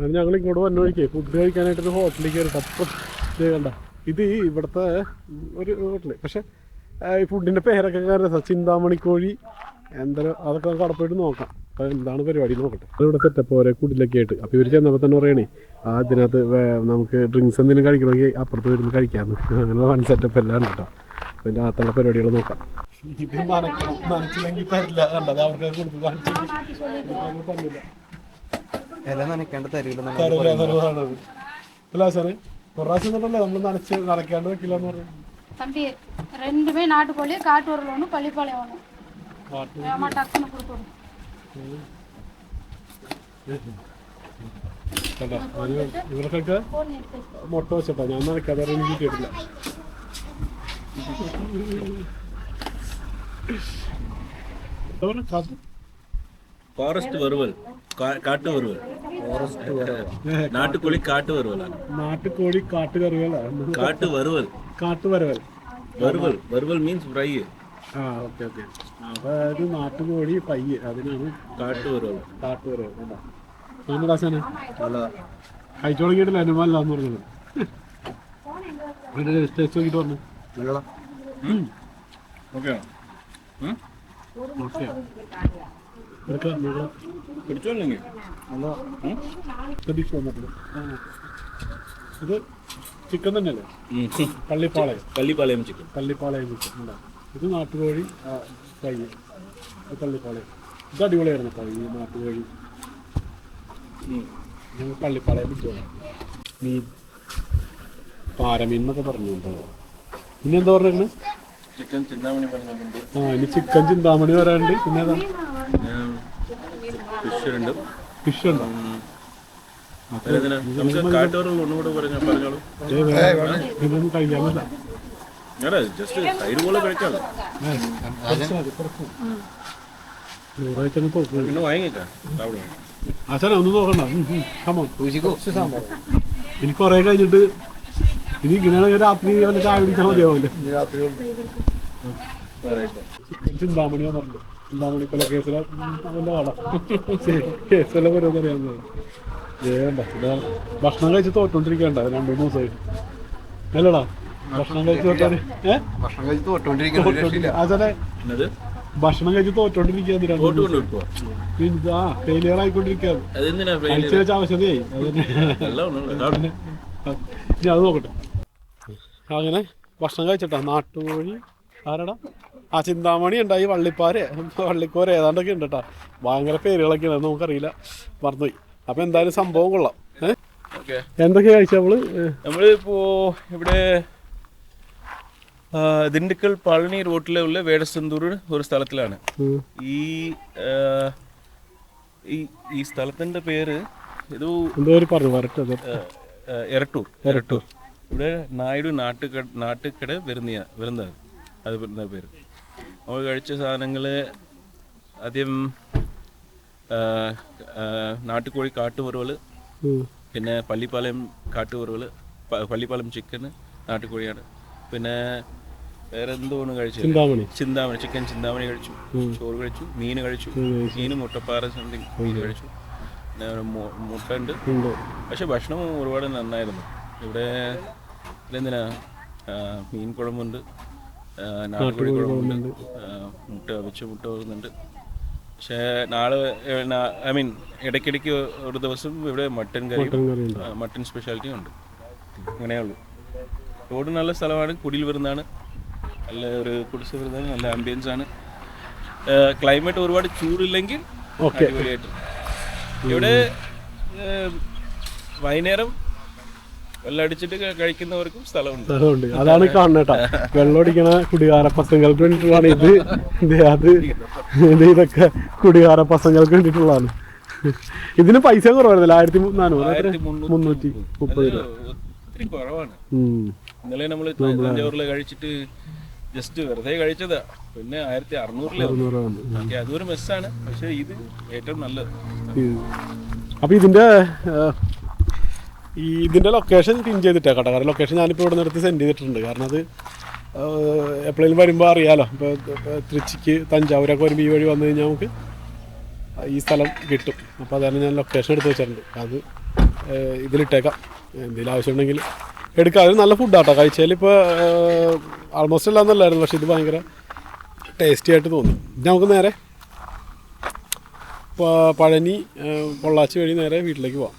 അങ്ങനെ ഞങ്ങൾ ഇങ്ങോട്ട് വന്ന വഴിക്ക് ഫുഡ് കഴിക്കാനായിട്ട് ഒരു ഹോട്ടലിൽ കയറിട്ട് അപ്പം ഇത് ഇത് ഇവിടുത്തെ ഒരു ഹോട്ടൽ പക്ഷെ ഈ ഫുഡിന്റെ പേരൊക്കെ കാരണം ചിന്താമണി കോഴി എന്തായാലും അതൊക്കെ നമുക്ക് അടപ്പായിട്ട് നോക്കാം. അപ്പോൾ എന്താണ് പരിപാടി നോക്കട്ടെ. ഇവിടെ സെറ്റപ്പ് ഓരോ കുടിലൊക്കെ ആയിട്ട്. അപ്പോൾ ഇവർ ചെന്നപ്പോൾ തന്നെ പറയണേ ആ ഇതിനകത്ത് നമുക്ക് ഡ്രിങ്ക്സ് എന്തെങ്കിലും കഴിക്കണമെങ്കിൽ അപ്പുറത്ത് വരുന്ന കഴിക്കാമെന്ന് അങ്ങനെ വൺ സെറ്റപ്പ് എല്ലാം കേട്ടോ. അപ്പോൾ ഇതിന്റെ അകത്തുള്ള പരിപാടികൾ നോക്കാം. ഇത് നനച്ചില്ലെങ്കിൽ തരില്ല കണ്ടത്. അവർക്ക് കൊടുത്ത് കാണിച്ചില്ല ഇല നനയ്ക്കാണ്ട് തരില്ല തരില്ല എന്നുള്ളതാണത് അല്ല സാറേ ഒരു പ്രാവശ്യം തൊട്ടല്ലേ നമ്മൾ നനച്ച് നനയ്ക്കാണ്ട് വെക്കില്ല എന്ന് പറഞ്ഞു தம்பி ரெண்டுமே நாட்டுக்கோழி காட்டு உருள் ஒன்று பள்ளிப்பாளையம் ஒன்று കാട്ടു ஆமா டக்குன்னு கொடுத்துடும் കണ്ടോ അതിന് ഇവർക്കൊക്കെ ஃபோன் எடுத்து മുട്ട വെച്ചിട്ടാ ഞാൻ നനയ്ക്കാതെ എനിക്ക് കിട്ടിയിട്ടില്ല എന്താ പറഞ്ഞെ? കാട്ടു? ഫോറസ്റ്റ് വറുവൽ. കാട്ടു വറുവൽ നാട്ടുകോഴി കാട്ടു വറുവലാണ് നാട്ടുകോഴി കാട്ടുകറികളാ കാട്ടു വറുവൽ കാട്ടുവരവൽ വറുവൽ. വറുവൽ മീൻസ് ഫ്രൈ ആ ഓക്കെ ഓക്കെ. അതായത് നാട്ടുകോഴി പയ്യ് അതിനാണ് കാട്ടു വെറുവൽ കാട്ടുവരവൽ വെറുവൽ നമ്മുടെ ആശാനെ കഴിച്ചു തുടങ്ങിയിട്ടില്ല അനുമാനല്ലാന്ന് പറഞ്ഞത്. അതിന്റെ ടേസ്റ്റ് നോക്കിയിട്ട് പറഞ്ഞു. ഓക്കെ ഓക്കെ എടുക്കാം നോക്കാം പിടിച്ചോല്ലെങ്കിൽ ഇത് ചിക്കൻ തന്നെയല്ലേ? പള്ളിപ്പാളയം. പള്ളിപ്പാളയം ചിക്കൻ പള്ളിപ്പാളയം ചിക്കൻ ഇത് നാട്ടുകോഴി ഫ്രൈ ഇത് പള്ളിപ്പാളയം. ഇത് അടിപൊളിയായിരുന്നു ഈ നാട്ടുകോഴി. ഞങ്ങൾ പള്ളിപ്പാളയം പിടിച്ചോളാം മീൻ പാരമീൻ എന്നൊക്കെ പറഞ്ഞു കേട്ടോ. പിന്നെ എന്താ പറഞ്ഞത് ചിക്കൻ ചിന്താമണി പറഞ്ഞിട്ടുണ്ട്. ആ ഇനി ചിക്കൻ ചിന്താമണി വരാനുണ്ട് പിന്നെ ഫിഷ് ഉണ്ട് ഫിഷ് ഉണ്ടോ പറഞ്ഞോളൂ. ഏ, വേറെ ഇതൊന്നും കഴിക്കാൻ പറ്റില്ല. അതെ ജസ്റ്റ് സൈഡ് പോലെ കഴിക്കാം നൂറായിട്ടൊന്ന് തോക്കുന്നു പിന്നെ വാങ്ങിക്കാം അവിടെ. ആശാന ഒന്നും നോക്കണ്ട. കമോൺ ഇനി കൊറേ കഴിഞ്ഞിട്ട് ഇനി ഇങ്ങനെയാണ് രാത്രി വല്ല ചായ കുടിച്ചാൽ മതിയാവില്ലേ? ചിന്താമണിയാ പറഞ്ഞു ചിന്താമണി കൊല കേസിലെ അവന്റെ കട കേസിലെ വരുമെന്ന് അറിയാവുന്നത് വേണ്ട ഇതാ ഭക്ഷണം കഴിച്ച് തോറ്റോണ്ടിരിക്കണ്ട രണ്ടു മൂന്ന് ദിവസമായിട്ട് അല്ലടാ ഭക്ഷണം കഴിച്ച് തോറ്റാൻ ഏ? ഭക്ഷണം കഴിച്ച് ആശാനെ എന്നത്? ഭക്ഷണം കഴിച്ച് കൊണ്ട് ആ ഫെയിലിയർ വെച്ച ആവശ്യതയായി എല്ലാം ഒന്നും ഇനി അത് നോക്കട്ടെ. അങ്ങനെ ഭക്ഷണം കഴിച്ചിട്ടാ നാട്ടുകോഴി. ആരടാ? ആ ചിന്താമണി ഉണ്ടായി വള്ളിപ്പാര്. വള്ളിക്കോര ഏതാണ്ടൊക്കെ ഉണ്ട് കേട്ടാ ഭയങ്കര പേരുകളൊക്കെ ഉണ്ട് നമുക്കറിയില്ല. മറന്നുപോയി. അപ്പൊ എന്തായാലും സംഭവം കൊള്ളാം. എന്തൊക്കെ കഴിച്ച നമ്മൾ നമ്മളിപ്പോ ഇവിടെ ദിണ്ടുക്കൽ പളനി റോട്ടിലെ ഉള്ള വേടസന്തൂർ ഒരു സ്ഥലത്തിലാണ്. ഈ ഈ സ്ഥലത്തിന്റെ പേര് പറഞ്ഞു എരട്ടൂർ. എരട്ടൂർ. ഇവിടെ നായിഡു നാട്ടുകട നാട്ടുകട വരുന്ന വരുന്നത് അത് വരുന്ന പേര്. നമ്മൾ കഴിച്ച സാധനങ്ങൾ ആദ്യം നാട്ടുകോഴി കാട്ടുവറുവൽ പിന്നെ പള്ളിപ്പാലം കാട്ടുവറുവൽ പള്ളിപ്പാലം ചിക്കൻ നാട്ടുകോഴിയാണ്. പിന്നെ വേറെ എന്തോന്ന് കഴിച്ചു ചിന്താമണി. ചിന്താമണി ചിക്കൻ ചിന്താമണി കഴിച്ചു. ചോറ് കഴിച്ചു. മീൻ കഴിച്ചു. മീൻ മുട്ടപ്പാറ സംതിങ് മീൻ കഴിച്ചു. മുട്ട ഉണ്ട്. പക്ഷെ ഭക്ഷണം ഒരുപാട് നന്നായിരുന്നു. ഇവിടെ എന്തിനാ മീൻ കുഴമ്പുണ്ട്. നാട്ടുകോഴി കുഴമ്പുണ്ട് മുട്ട വെച്ച് മുട്ട വരുന്നുണ്ട് പക്ഷേ നാളെ ഐ മീൻ ഇടയ്ക്കിടയ്ക്ക് ഒരു ദിവസം ഇവിടെ മട്ടൻ കറി മട്ടൻ സ്പെഷ്യാലിറ്റി ഉണ്ട്. അങ്ങനെയുള്ളൂ റോഡ് നല്ല സ്ഥലമാണ് കുടിയിൽ വരുന്നതാണ്. നല്ല ഒരു കുടിസ് വരുന്നതാണ് നല്ല ആംബിയൻസ് ആണ്. ക്ലൈമറ്റ് ഒരുപാട് ചൂടില്ലെങ്കിൽ അടിപൊളിയായിട്ട്. ഇവിടെ വൈകുന്നേരം വെള്ളം അടിച്ചിട്ട് ക- കഴിക്കുന്നവർക്കും സ്ഥലമുണ്ട്. സ്ഥലമുണ്ട്. അതാണ് കാണുന്നേട്ടാ വെള്ളമടിക്കണ കുടികാര പസങ്ങൾക്ക് വേണ്ടിയിട്ടുള്ളതാണ് ഇത്. ഇത് അത് ഇത് ഇതൊക്കെ കുടികാര പസങ്ങൾക്ക് വേണ്ടിയിട്ടുള്ളതാണ്. ഇതിന് പൈസ കുറവായിരുന്നല്ലോ. ആയിരത്തി നാനൂറ് മുന്നൂറ്റി മുപ്പത് രൂപ. അത് ഒത്തിരി കുറവാണ്. ഇന്നലെ നമ്മൾ തഞ്ചാവൂരിൽ കഴിച്ചിട്ട് ജസ്റ്റ് വെറുതെ കഴിച്ചതാ. പിന്നെ ആയിരത്തി അറുന്നൂറിലെ അറുന്നൂറ് രൂപ ഉണ്ട്. ഓക്കെ അതൊരു മെസ്സാണ് പക്ഷെ ഇത് ഏറ്റവും നല്ലത്. അപ്പൊ ഇതിന്റെ ഈ ഇതിന്റെ ലൊക്കേഷൻ പിൻ ചെയ്തിട്ടേ കേട്ടോ. കാരണം ലൊക്കേഷൻ ഞാനിപ്പോൾ ഇവിടെ നിന്നെടുത്ത് സെൻഡ് ചെയ്തിട്ടുണ്ട്. കാരണം അത് എപ്പോഴെങ്കിലും വരുമ്പോൾ അറിയാമല്ലോ ഇപ്പോൾ തിരുച്ചിക്ക് തഞ്ചാവൂരൊക്കെ വരുമ്പോൾ ഈ വഴി വന്നു കഴിഞ്ഞാൽ നമുക്ക് ഈ സ്ഥലം കിട്ടും. അപ്പോൾ അതാണ് ഞാൻ ലൊക്കേഷൻ എടുത്ത് വെച്ചിട്ടുണ്ട്. അത് ഇതിലിട്ടേക്കാം. എന്തെങ്കിലും ആവശ്യമുണ്ടെങ്കിൽ എടുക്കാം. അത് നല്ല ഫുഡാട്ടോ കഴിച്ചാൽ ഇപ്പോൾ ആൾമോസ്റ്റ് എല്ലാം നല്ലായിരുന്നു. പക്ഷേ ഇത് ഭയങ്കര ടേസ്റ്റി ആയിട്ട് തോന്നി. നമുക്ക് നേരെ പഴനി പൊള്ളാച്ചി വഴി നേരെ വീട്ടിലേക്ക് പോവാം.